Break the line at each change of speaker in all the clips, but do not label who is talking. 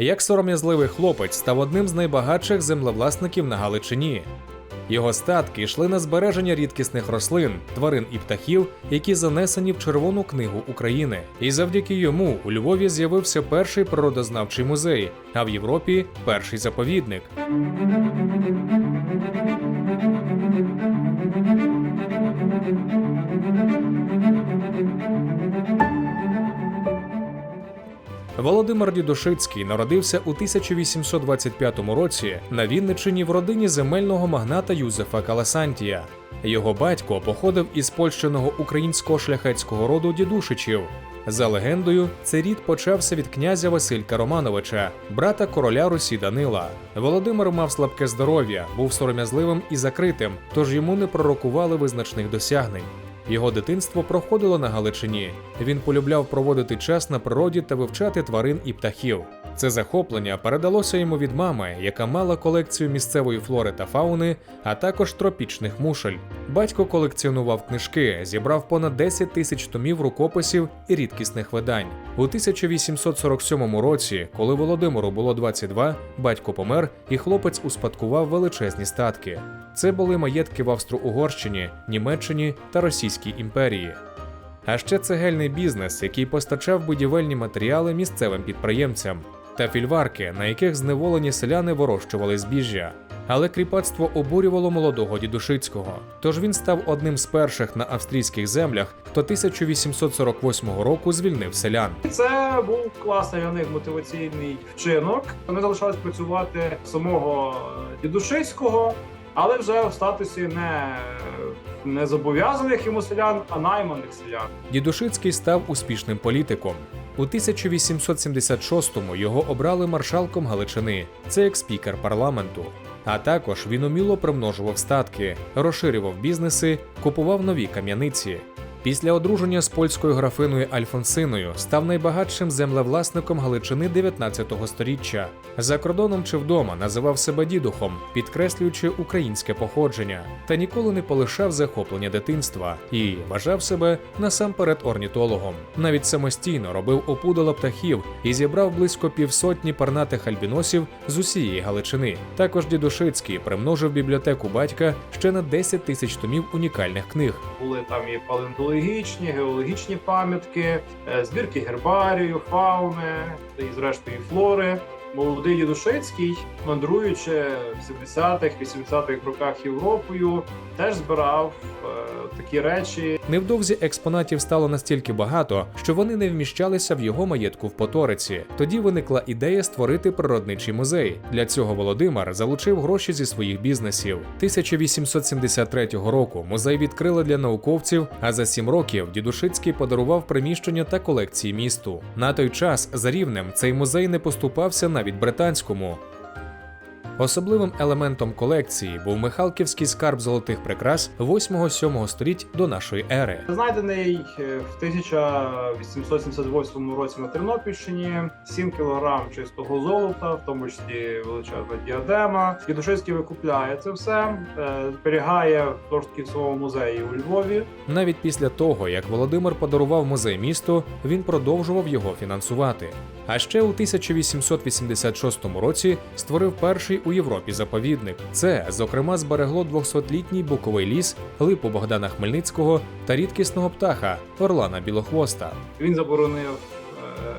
Як сором'язливий хлопець став одним з найбагатших землевласників на Галичині. Його статки йшли на збереження рідкісних рослин, тварин і птахів, які занесені в Червону книгу України. І завдяки йому у Львові з'явився перший природознавчий музей, а в Європі перший заповідник. Володимир Дідушицький народився у 1825 році на Вінниччині в родині земельного магната Юзефа Каласантія. Його батько походив із польщеного українського шляхетського роду дідушичів. За легендою, цей рід почався від князя Василька Романовича, брата короля Русі Данила. Володимир мав слабке здоров'я, був сором'язливим і закритим, тож йому не пророкували визначних досягнень. Його дитинство проходило на Галичині. Він полюбляв проводити час на природі та вивчати тварин і птахів. Це захоплення передалося йому від мами, яка мала колекцію місцевої флори та фауни, а також тропічних мушель. Батько колекціонував книжки, зібрав понад 10 тисяч томів рукописів і рідкісних видань. У 1847 році, коли Володимиру було 22, батько помер, і хлопець успадкував величезні статки. Це були маєтки в Австро-Угорщині, Німеччині та Російській імперії. А ще цегельний бізнес, який постачав будівельні матеріали місцевим підприємцям, та фільварки, на яких зневолені селяни вирощували збіжжя. Але кріпацтво обурювало молодого дідушицького. Тож він став одним з перших на австрійських землях, хто 1848 року звільнив селян.
Це був класний для них мотиваційний вчинок. Вони залишались працювати самого дідушицького, але вже в статусі не, не зобов'язаних йому селян, а найманих селян.
Дідушицький став успішним політиком. У 1876-му його обрали маршалком Галичини, це як спікер парламенту. А також він уміло примножував статки, розширював бізнеси, купував нові кам'яниці. Після одруження з польською графиною Альфонсиною став найбагатшим землевласником Галичини 19 століття. За кордоном чи вдома називав себе дідухом, підкреслюючи українське походження, та ніколи не полишав захоплення дитинства і вважав себе насамперед орнітологом. Навіть самостійно робив опудала птахів і зібрав близько півсотні парнатих альбіносів з усієї Галичини. Також дідушицький примножив бібліотеку батька ще на 10 тисяч томів унікальних книг.
Були там і палеонтологічні, геологічні пам'ятки, е, збірки гербарію, фауни і зрештою флори. Молодий Дідушицький, мандруючи в 70-х, 80-х роках Європою, теж збирав е, такі речі,
Невдовзі експонатів стало настільки багато, що вони не вміщалися в його маєтку в Поториці. Тоді виникла ідея створити природничий музей. Для цього Володимир залучив гроші зі своїх бізнесів. 1873 року музей відкрили для науковців, а за сім років Дідушицький подарував приміщення та колекції місту. На той час за рівнем цей музей не поступався навіть британському. Особливим елементом колекції був Михалківський скарб золотих прикрас 8-7 століть до нашої ери.
знайдений е, в 1878 році на Тернопільщині 7 кг чистого золота, в тому числі величезна діадема. Дідушевський викупляє це все, е, зберігає в своєму музеї у Львові.
Навіть після того, як Володимир подарував музей місту, він продовжував його фінансувати. А ще у 1886 році створив перший у Європі заповідник. Це, зокрема, зберегло 200-літній буковий ліс, липу Богдана Хмельницького та рідкісного птаха Орлана Білохвоста.
Він заборонив е,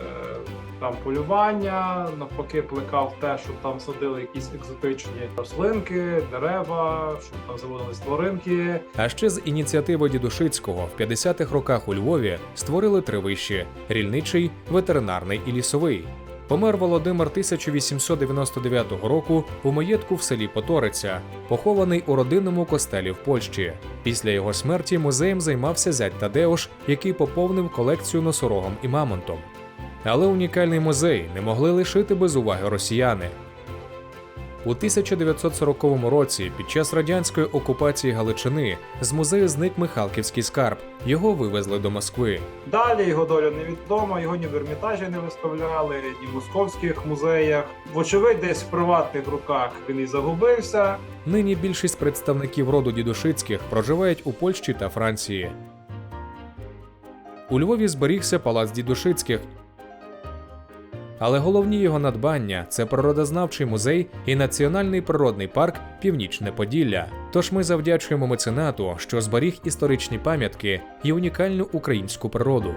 там полювання, навпаки, плекав те, щоб там садили якісь екзотичні рослинки, дерева, щоб там заводились тваринки.
А ще з ініціативи Дідушицького в 50-х роках у Львові створили три виші: рільничий, ветеринарний і лісовий. Помер Володимир 1899 року у маєтку в селі Поториця, похований у родинному костелі в Польщі. Після його смерті музеєм займався зять Тадеуш, який поповнив колекцію носорогом і мамонтом. Але унікальний музей не могли лишити без уваги росіяни. У 1940 році, під час радянської окупації Галичини, з музею зник Михалківський скарб. Його вивезли до Москви.
Далі його доля невідома, його ні в Ермітажі не виставляли, ні в московських музеях. Вочевидь, десь в приватних руках він і загубився.
Нині більшість представників роду дідушицьких проживають у Польщі та Франції. У Львові зберігся палац дідушицьких. Але головні його надбання це природознавчий музей і національний природний парк Північне Поділля. Тож ми завдячуємо меценату, що зберіг історичні пам'ятки і унікальну українську природу.